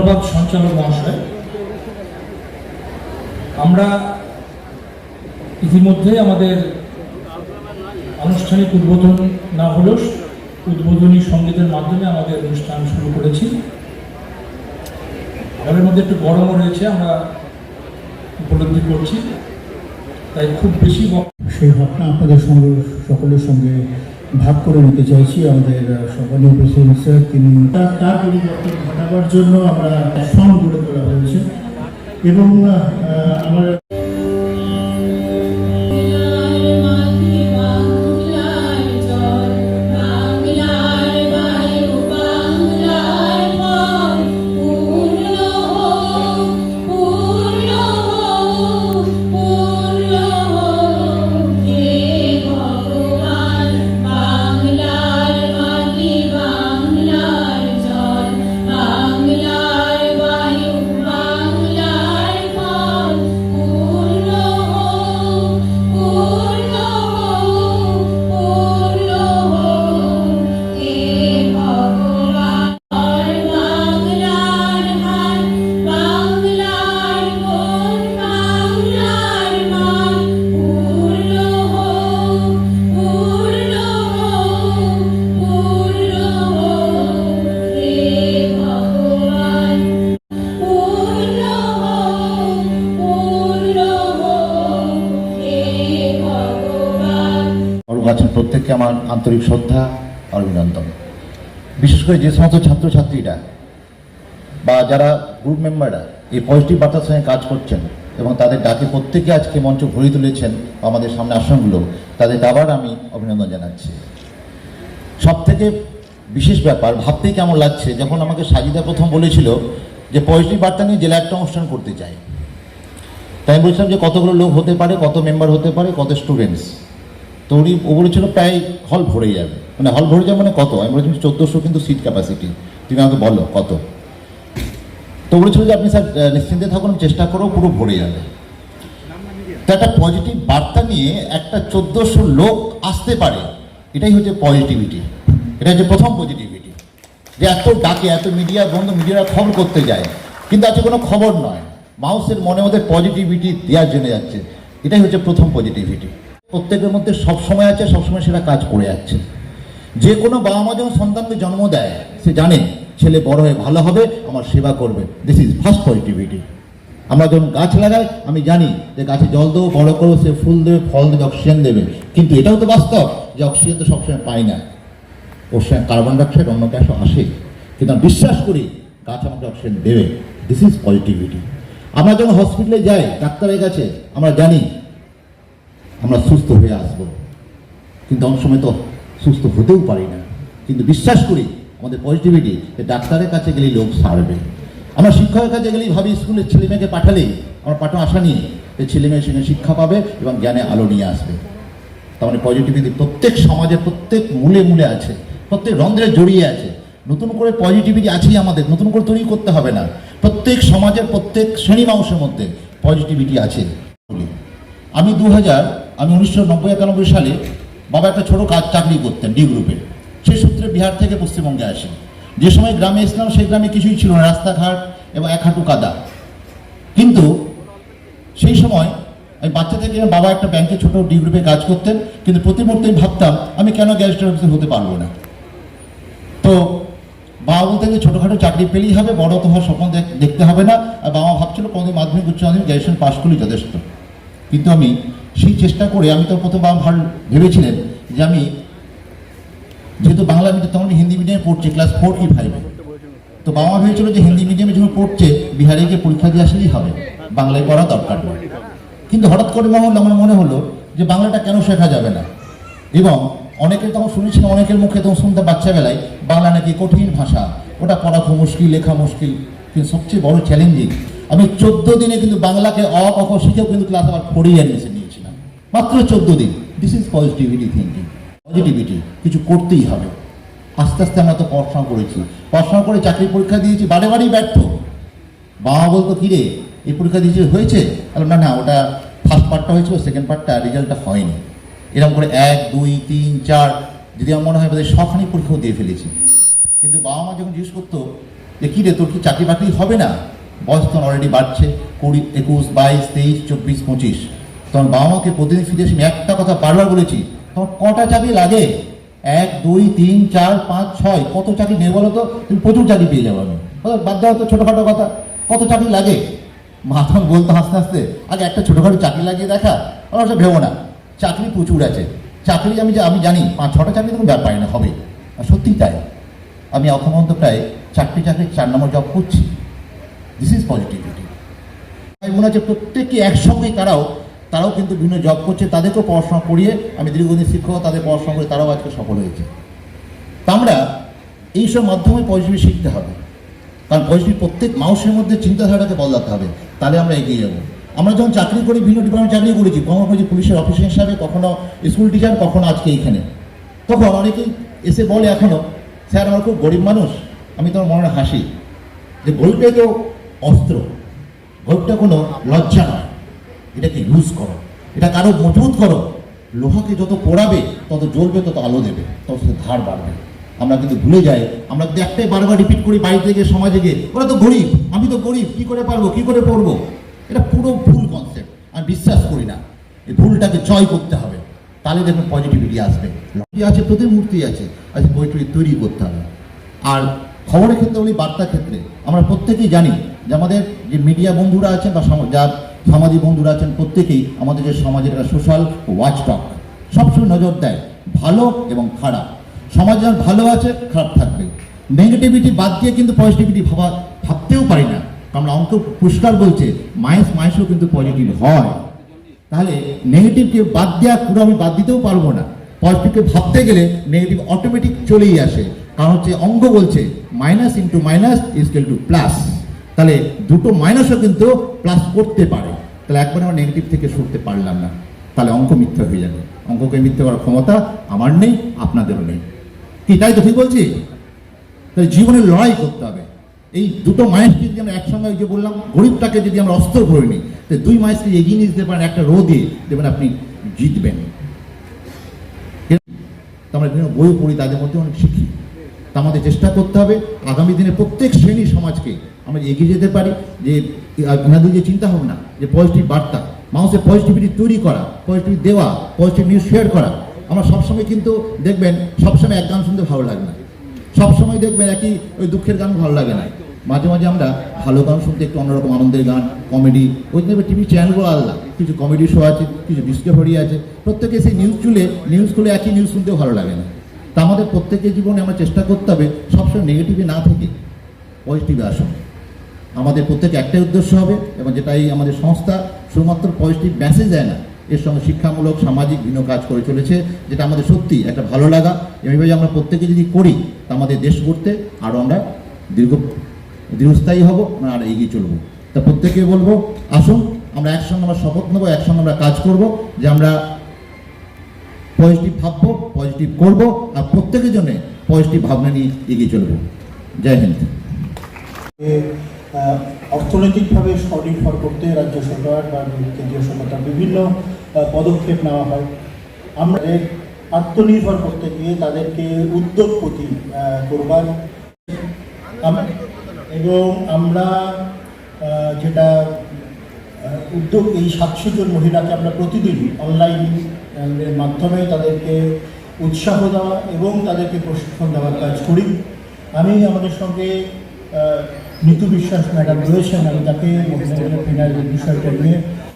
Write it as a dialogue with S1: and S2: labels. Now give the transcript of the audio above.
S1: ধন্যবাদ সঞ্চালক মহাশয়। আমরা ইতিমধ্যে আমাদের আনুষ্ঠানিক উদ্বোধন না হলেও উদ্বোধনী সঙ্গীতের মাধ্যমে আমাদের অনুষ্ঠান শুরু করেছি। ঘরের মধ্যে একটু গরমও রয়েছে, আমরা উপলব্ধি করছি। তাই খুব বেশি
S2: সেই ভাবনা আপনাদের সঙ্গে সকলের সঙ্গে ভাগ করে নিতে চাইছি আমাদের সম্মানীয় প্রেসিডেন্ট স্যার, তিনি তার পরিবর্তন ঘটাবার জন্য আমরা ফর্ম গড়ে তোলা হয়েছে। এবং আমার
S3: প্রত্যেককে আমার আন্তরিক শ্রদ্ধা আর অভিনন্দন। বিশেষ করে যে সমস্ত ছাত্রছাত্রীরা বা যারা গ্রুপ মেম্বাররা এই পজিটিভ বার্তার সঙ্গে কাজ করছেন এবং তাদের ডাকে প্রত্যেকে আজকে মঞ্চ ভরে তুলেছেন আমাদের সামনে আসনগুলো, তাদের আবার আমি অভিনন্দন জানাচ্ছি। সব থেকে বিশেষ ব্যাপার, ভাবতেই কেমন লাগছে, যখন আমাকে সাজিদা প্রথম বলেছিল যে পজিটিভ বার্তা নিয়ে জেলা একটা অনুষ্ঠান করতে চাই। তাই বলছিলাম যে কতগুলো লোক হতে পারে, কত মেম্বার হতে পারে, কত স্টুডেন্টস তো ও বলেছিল প্রায় হল ভরে যাবে। মানে হল ভরে যাবে মানে কত? আমি বলেছিলাম চোদ্দোশো কিন্তু সিট ক্যাপাসিটি তুমি আমাকে বলো, কত? তো বলেছিল যে আপনি স্যার নিশ্চিন্তে থাকুন, চেষ্টা করো, পুরো ভরে যাবে। তো একটা পজিটিভ বার্তা নিয়ে একটা চোদ্দোশো লোক আসতে পারে। এটাই হচ্ছে পজিটিভিটি এটা হচ্ছে প্রথম পজিটিভিটি যে এত ডাকে, এত মিডিয়া বন্ধু মিডিয়ারা খবর করতে যায়। কিন্তু আজকে কোনো খবর নয়। মাউসের মনে মধ্যে পজিটিভিটি দেওয়ার জন্য যাচ্ছে। এটাই হচ্ছে প্রথম পজিটিভিটি প্রত্যেকের মধ্যে সবসময় আছে সবসময় সেটা কাজ করে যাচ্ছে। যে কোনো বাবা মা যখন সন্তানকে জন্ম দেয়, সে জানে, ছেলে বড় হয়ে ভালো হবে, আমার সেবা করবে। দিস ইজ ফার্স্ট পজিটিভিটি আমরা যখন গাছ লাগাই, আমি জানি যে গাছে জল দেবো, বড় করব, সে ফুল দেবে, ফল দেবে, অক্সিজেন দেবে। কিন্তু এটাও তো বাস্তব যে অক্সিজেন তো সবসময় পাই না। ওর সঙ্গে কার্বন ডাইঅক্সাইড অন্য গ্যাসও আসে। কিন্তু আমি বিশ্বাস করি, গাছ আমাকে অক্সিজেন দেবে। দিস ইজ পজিটিভিটি আমরা যখন হসপিটালে যাই, ডাক্তারের কাছে, আমরা জানি আমরা সুস্থ হয়ে আসব। কিন্তু অনেক সময় তো সুস্থ হতেও পারি না। কিন্তু বিশ্বাস করি, আমাদের পজিটিভিটি যে ডাক্তারের কাছে গেলেই লোক সারবে। আমরা শিক্ষকের কাছে গেলেই ভাবি, স্কুলের ছেলে মেয়েকে পাঠালেই। আমার পাঠানো আশা নিয়ে যে ছেলে মেয়ে সেখানে শিক্ষা পাবে এবং জ্ঞানে আলো নিয়ে আসবে। তার মানে পজিটিভিটি প্রত্যেক সমাজের প্রত্যেক মূলে মূলে আছে, প্রত্যেক রন্ধ্রে জড়িয়ে আছে। নতুন করে পজিটিভিটি আছেই আমাদের, নতুন করে তৈরি করতে হবে না। প্রত্যেক সমাজের প্রত্যেক শ্রেণি মানুষের মধ্যে পজিটিভিটি আছে। আমি দু হাজার আমি উনিশশো নব্বই একানব্বই সালে বাবা একটা ছোটো কাজ চাকরি করতেন ডি গ্রুপে। সেই সূত্রে বিহার থেকে পশ্চিমবঙ্গে আসি। যে সময় গ্রামে এসলাম সেই গ্রামে কিছুই ছিল না, রাস্তাঘাট এবং এক হাঁটু কাদা। কিন্তু সেই সময় আমি বাচ্চা থেকে বাবা একটা ব্যাংকে ছোট ডি গ্রুপে কাজ করতেন, কিন্তু প্রতি মুহূর্তে আমি ভাবতাম, আমি কেন গ্যারেস্টার অফিসার হতে পারব না? তো বাবা বলতে যে ছোটোখাটো চাকরি পেলেই হবে, বড় তো হওয়ার স্বপ্ন দেখ- দেখতে হবে না। আর বাবা ভাবছিল কোনোদিন মাধ্যমিক, উচ্চ মাধ্যমিক গ্র্যাজুয়েশন পাস করলেই যথেষ্ট। কিন্তু আমি সেই চেষ্টা করে আমি তো প্রথম বাবা ভালো ভেবেছিলেন যে আমি যেহেতু বাংলা মিডিয়াম তখন হিন্দি মিডিয়ামে পড়ছি ক্লাস ফোর কি ফাইভে তো বাবা মা ভেবেছিল যে হিন্দি মিডিয়ামে যখন পড়ছে, বিহারে গিয়ে পরীক্ষা দিয়ে আসলেই হবে। বাংলায় পড়া দরকার নেই। কিন্তু হঠাৎ করে মহল আমার মনে হলো যে বাংলাটা কেন শেখা যাবে না? এবং অনেকের তখন শুনেছিলাম, অনেকের মুখে তখন শুনতে বাচ্চাবেলায়, বাংলা নাকি কঠিন ভাষা। ওটা পড়া খুব মুশকিল, লেখা মুশকিল, কিন্তু সবচেয়ে বড় চ্যালেঞ্জিং আমি চোদ্দ দিনে কিন্তু বাংলাকে অ ক খ শিখেও কিন্তু ক্লাস আবার অ্যাডমিশন নিয়েছিলাম মাত্র চোদ্দ দিন। This is positivity thinking positivity কিছু করতেই হবে। আস্তে আস্তে আমরা তো পড়াশোনা করেছি। পড়াশোনা করে চাকরি পরীক্ষা দিয়েছি বারে বারেই ব্যর্থ। বাবা বলতো কি রে এই পরীক্ষা দিয়েছে হয়েছে? বললাম, না না ওটা ফার্স্ট পার্টটা হয়েছিল সেকেন্ড পার্টটা রেজাল্টটা হয়নি। এরকম করে এক দুই তিন চার যদি আমার মনে হয় বোধহয় সখানি পরীক্ষাও দিয়ে ফেলেছি। কিন্তু বাবা মা যখন জিজ্ঞেস করতো যে কী রে তোর কি চাকরি বাকরি হবে না? বয়স তখন অলরেডি বাড়ছে। কুড়ি একুশ বাইশ তেইশ চব্বিশ পঁচিশ। তখন বাবা মাকে প্রতিদিন ফিরে আমি একটা কথা বারবার বলেছি তখন কটা চাকরি লাগে? এক, দুই, তিন, চার, পাঁচ, ছয়, কত চাকরি নেই বলো তো? তুমি প্রচুর চাকরি পেয়ে যাব আমি। বাদ দেওয়া তো ছোটোখাটো কথা। কত চাকরি লাগে? মা তখন বলতো হাসতে হাসতে, আগে একটা ছোটোখাটো চাকরি লাগিয়ে দেখা ওরা ওসব ভেবো না। চাকরি প্রচুর আছে। চাকরি আমি আমি জানি, পাঁচ, ছটা চাকরি তো ব্যাপার না, হবে। আর সত্যিই তাই। আমি পর্যন্ত প্রায় চাকরি চাকরি, চার নম্বর জব করছি। দিস ইজ পজিটিভিটি মনে হচ্ছে প্রত্যেকে একসঙ্গে তারাও তারাও কিন্তু বিভিন্ন জব করছে, তাদেরকেও পড়াশোনা করিয়ে আমি দীর্ঘদিন শিক্ষক, তাদের পড়াশোনা করে তারাও আজকে সফল হয়েছে। তা আমরা এইসব মাধ্যমে পজিটিভ শিখতে হবে। কারণ পজিটিভ প্রত্যেক মানুষের মধ্যে চিন্তাধারাটাকে বদলাতে হবে। তাহলে আমরা এগিয়ে যাব। আমরা যখন চাকরি করি, বিভিন্ন ডিপার্টমেন্ট চাকরি করেছি, কখনো করেছি পুলিশের অফিসার হিসাবে, কখনো স্কুল টিচার কখনো আজকে এইখানে। তখন অনেকেই এসে বলে এখনও, স্যার, আমার খুব গরিব মানুষ, আমি তোমার মনে হাসি। যে গরিবটাই তো অস্ত্র, গরিবটা কোনো লজ্জা নয়। এটাকে ইউজ করো। এটা কারও মজবুত করো। লোহাকে যত পোড়াবে, তত জ্বলবে, তত আলো দেবে, তত ধার বাড়বে। আমরা কিন্তু ভুলে যাই, আমরা কিন্তু একটাই বারবার রিপিট করি বাড়িতে গিয়ে, সমাজে গিয়ে, ওরা তো গরিব, আমি তো গরিব, কি করে পারব, কি করে পড়ব? এটা পুরো ভুল কনসেপ্ট আমি বিশ্বাস করি না। এই ভুলটাকে জয় করতে হবে। তাহলে দেখুন পজিটিভিটি আসবে। আছে প্রতিমূর্তি আছে, আজ পজিটিভিটি তৈরি করতে হবে। আর খবরের ক্ষেত্রে বলি, বার্তার ক্ষেত্রে, আমরা প্রত্যেকেই জানি যে আমাদের যে মিডিয়া বন্ধুরা আছেন বা সম- যার সামাজিক বন্ধুরা আছেন প্রত্যেকেই, আমাদের যে সমাজের একটা সোশ্যাল ওয়াচটক সবসময় নজর দেয়, ভালো এবং খারাপ। সমাজ যখন ভালো আছে, খারাপ থাকবে। নেগেটিভিটি বাদ দিয়ে কিন্তু পজিটিভিটি ভাবা, ভাবতেও পারি না। কারণ অঙ্ক পুরস্কার বলছে মাইনাস মাইনাসও কিন্তু পজিটিভ হয়। তাহলে নেগেটিভকে বাদ দেওয়া পুরো আমি বাদ দিতেও পারব না। পজিটিভকে ভাবতে গেলে নেগেটিভ অটোমেটিক চলেই আসে। কারণ হচ্ছে অঙ্ক বলছে minus into minus equal two plus তাহলে দুটো মাইনাসও কিন্তু প্লাস করতে পারে। তাহলে একবার আমরা নেগেটিভ থেকে সরতে পারলাম না। তাহলে অঙ্ক মিথ্যা হয়ে যাবে। অঙ্ককে মিথ্যে করার ক্ষমতা আমার নেই, আপনাদেরও নেই। কি, তাই তো ঠিক বলছি? তাই জীবনে লড়াই করতে হবে। এই দুটো মাইসকে যদি আমরা একসঙ্গে যে বললাম, গরিবটাকে যদি আমরা অস্ত্র ধরে নিই তো দুই মাইসকে এগিয়ে নিয়ে যেতে পারেন একটা রো দিয়ে, দেখবেন আপনি জিতবেন। আমরা বিভিন্ন বই পড়ি, তাদের মধ্যে অনেক শিখি। তা আমাদের চেষ্টা করতে হবে। আগামী দিনে প্রত্যেক শ্রেণি সমাজকে আমরা এগিয়ে যেতে পারি। যে এনাদের যে চিন্তা ভাবনা যে পজিটিভ বার্তা, মানুষের পজিটিভিটি তৈরি করা পজিটিভ দেওয়া পজিটিভ নিউজ শেয়ার করা, আমরা সবসময় কিন্তু দেখবেন, সবসময় এক গান শুনতে ভালো লাগে না। সবসময় দেখবেন একই ওই দুঃখের গান ভালো লাগে না। মাঝে মাঝে আমরা ভালো গান শুনতে একটু অন্যরকম আনন্দের গান কমেডি ওই দেখবে টিভি চ্যানেলগুলো আলাদা। কিছু কমেডি শো আছে, কিছু ডিসকভারি আছে। প্রত্যেকে সেই নিউজ চুলে নিউজ খুলে একই নিউজ শুনতেও ভালো লাগে না। তা আমাদের প্রত্যেকের জীবনে আমরা চেষ্টা করতে হবে সবসময় নেগেটিভে না থেকে পজিটিভে আসুন। আমাদের প্রত্যেকে একটাই উদ্দেশ্য হবে এবং যেটা এই আমাদের সংস্থা শুধুমাত্র পজিটিভ মেসেজ দেয় না, এর সঙ্গে শিক্ষামূলক, সামাজিক বিভিন্ন কাজ করে চলেছে, যেটা আমাদের সত্যি একটা ভালো লাগা। এইভাবে আমরা প্রত্যেকে যদি করি, তা আমাদের দেশ করতে আরও আমরা দীর্ঘ, দীর্ঘস্থায়ী হব আমরা আর এগিয়ে চলবো। তা প্রত্যেকে বলব, আসুন, আমরা একসঙ্গে আমরা শপথ নেব, একসঙ্গে আমরা কাজ করব, যে আমরা পজিটিভ ভাববো, পজিটিভ করব, আর প্রত্যেকের জন্য পজিটিভ ভাবনা নিয়ে এগিয়ে চলবো। জয় হিন্দ।
S2: অর্থনৈতিকভাবে স্বনির্ভর করতে রাজ্য সরকার বা কেন্দ্রীয় সরকার বিভিন্ন পদক্ষেপ নেওয়া হয়। আমরা আত্মনির্ভর করতে গিয়ে তাদেরকে উদ্যোগপতি করবার। এবং আমরা যেটা উদ্যোগ এই সাতশো জন মহিলাকে আমরা প্রতিদিন অনলাইন এর মাধ্যমে তাদেরকে উৎসাহ দেওয়া এবং তাদেরকে প্রশিক্ষণ দেওয়ার কাজ করি। আমি আমাদের সঙ্গে নিতু বিশ্বাস ম্যাডাম রয়েছেন, আমি তাকে মহিলাদের ফিনাইলের বিষয়টা নিয়ে